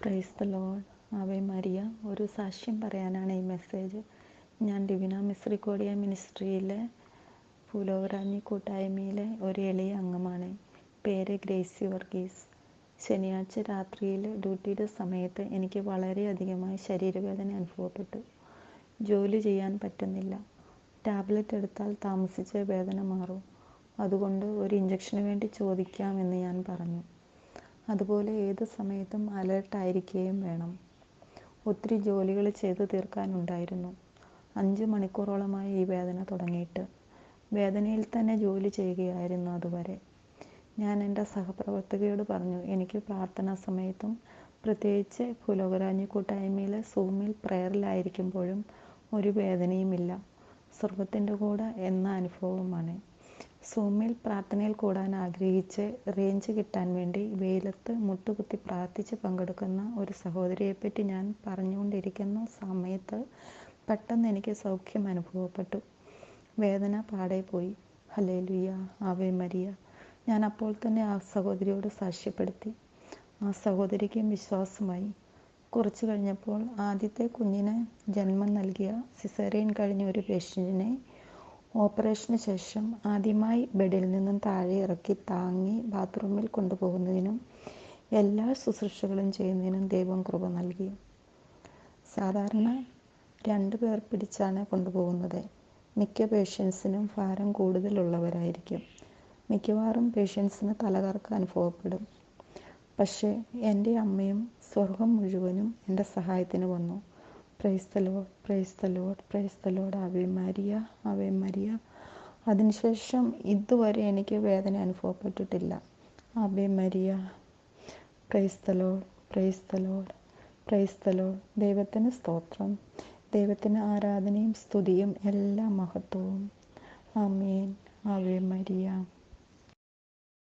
Praise the Lord ave Maria ഒരു സാക്ഷ്യം പറയാനാണ് ഈ മെസ്സേജ് ഞാൻ ഡിവിന മിശ്രിക്കോടിയ മിനിസ്ട്രിയിലെ പുലോവരാഞ്ഞി കൂട്ടായ്മയിലെ ഒരു എളിയ അംഗമാണ്. പേര് ഗ്രേസി വർഗീസ്. ശനിയാഴ്ച രാത്രിയിൽ ഡ്യൂട്ടിയുടെ സമയത്ത് എനിക്ക് വളരെയധികമായി ശരീരവേദന അനുഭവപ്പെട്ടു. ജോലി ചെയ്യാൻ പറ്റുന്നില്ല. ടാബ്ലറ്റ് എടുത്താൽ താമസിച്ച് വേദന മാറും. അതുകൊണ്ട് ഒരു ഇഞ്ചക്ഷന് വേണ്ടി ചോദിക്കാമെന്ന് ഞാൻ പറഞ്ഞു. അതുപോലെ ഏത് സമയത്തും അലേർട്ടായിരിക്കുകയും വേണം. ഒത്തിരി ജോലികൾ ചെയ്തു തീർക്കാനുണ്ടായിരുന്നു. അഞ്ച് മണിക്കൂറോളമായി ഈ വേദന തുടങ്ങിയിട്ട്. വേദനയിൽ തന്നെ ജോലി ചെയ്യുകയായിരുന്നു അതുവരെ. ഞാൻ എന്റെ സഹപ്രവർത്തകയോട് പറഞ്ഞു എനിക്ക് പ്രാർത്ഥനാ സമയത്തും പ്രത്യേകിച്ച് പുലോകരാഞ്ഞി കൂട്ടായ്മയിലെ സൂമിൽ പ്രയറിലായിരിക്കുമ്പോഴും ഒരു വേദനയുമില്ല. സ്വർഗത്തിന്റെ കൂടെ എന്ന അനുഭവമാണ് സൂമിൽ പ്രാർത്ഥനയിൽ കൂടാൻ ആഗ്രഹിച്ച് റേഞ്ച് കിട്ടാൻ വേണ്ടി വെയിലത്ത് മുട്ടുകുത്തി പ്രാർത്ഥിച്ച് പങ്കെടുക്കുന്ന ഒരു സഹോദരിയെപ്പറ്റി ഞാൻ പറഞ്ഞുകൊണ്ടിരിക്കുന്ന സമയത്ത് പെട്ടെന്ന് എനിക്ക് സൗഖ്യം അനുഭവപ്പെട്ടു. വേദന പാടെ പോയി. ഹലേ ലുയ ആവേ മരിയ. ഞാൻ അപ്പോൾ തന്നെ ആ സഹോദരിയോട് സാക്ഷ്യപ്പെടുത്തി. ആ സഹോദരിക്കും വിശ്വാസമായി. കുറച്ചു കഴിഞ്ഞപ്പോൾ ആദ്യത്തെ കുഞ്ഞിന് ജന്മം നൽകിയ സിസേറിയൻ കഴിഞ്ഞ ഒരു പേഷ്യന്റിനെ ഓപ്പറേഷന് ശേഷം ആദ്യമായി ബെഡിൽ നിന്നും താഴെ ഇറക്കി താങ്ങി ബാത്റൂമിൽ കൊണ്ടുപോകുന്നതിനും എല്ലാ ശുശ്രൂഷകളും ചെയ്യുന്നതിനും ദൈവം കൃപ നൽകി. സാധാരണ രണ്ടു പേർ പിടിച്ചാണ് കൊണ്ടുപോകുന്നത്. മിക്ക പേഷ്യൻസിനും ഭാരം കൂടുതലുള്ളവരായിരിക്കും. മിക്കവാറും പേഷ്യൻസിന് തലകറക്കം അനുഭവപ്പെടും. പക്ഷേ എന്റെ അമ്മയും സ്വർഗം മുഴുവനും എന്റെ സഹായത്തിന് വന്നു. Praise the Lord praise the Lord praise the Lord ave Maria ave Maria അതിനുശേഷം ഇതുവരെ എനിക്ക് വേദന അനുഭവപ്പെട്ടിട്ടില്ല. Ave Maria praise the Lord praise the Lord praise the Lord ദൈവത്തിന് സ്തോത്രം ദൈവത്തിന് ആരാധനയും സ്തുതിയും എല്ലാ മഹത്വവും. ആമേൻ അവേ മരിയ